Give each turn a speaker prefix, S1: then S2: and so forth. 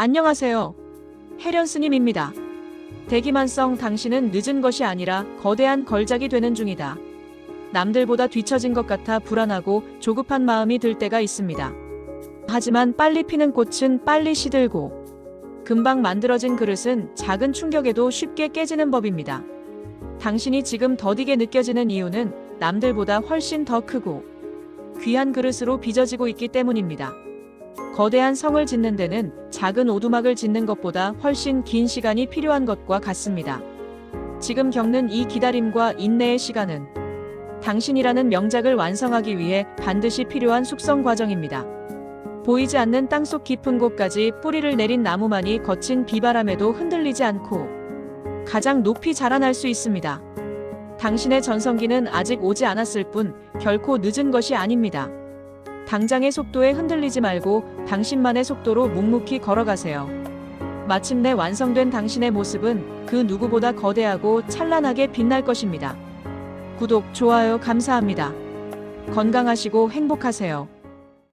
S1: 안녕하세요. 혜련 스님입니다. 대기만성 당신은 늦은 것이 아니라 거대한 걸작이 되는 중이다. 남들보다 뒤처진 것 같아 불안하고 조급한 마음이 들 때가 있습니다. 하지만 빨리 피는 꽃은 빨리 시들고 금방 만들어진 그릇은 작은 충격에도 쉽게 깨지는 법입니다. 당신이 지금 더디게 느껴지는 이유는 남들보다 훨씬 더 크고 귀한 그릇으로 빚어지고 있기 때문입니다. 거대한 성을 짓는 데는 작은 오두막을 짓는 것보다 훨씬 긴 시간이 필요한 것과 같습니다. 지금 겪는 이 기다림과 인내의 시간은 당신이라는 명작을 완성하기 위해 반드시 필요한 숙성 과정입니다. 보이지 않는 땅속 깊은 곳까지 뿌리를 내린 나무만이 거친 비바람에도 흔들리지 않고 가장 높이 자라날 수 있습니다. 당신의 전성기는 아직 오지 않았을 뿐 결코 늦은 것이 아닙니다. 당장의 속도에 흔들리지 말고 당신만의 속도로 묵묵히 걸어가세요. 마침내 완성된 당신의 모습은 그 누구보다 거대하고 찬란하게 빛날 것입니다. 구독, 좋아요 감사합니다. 건강하시고 행복하세요.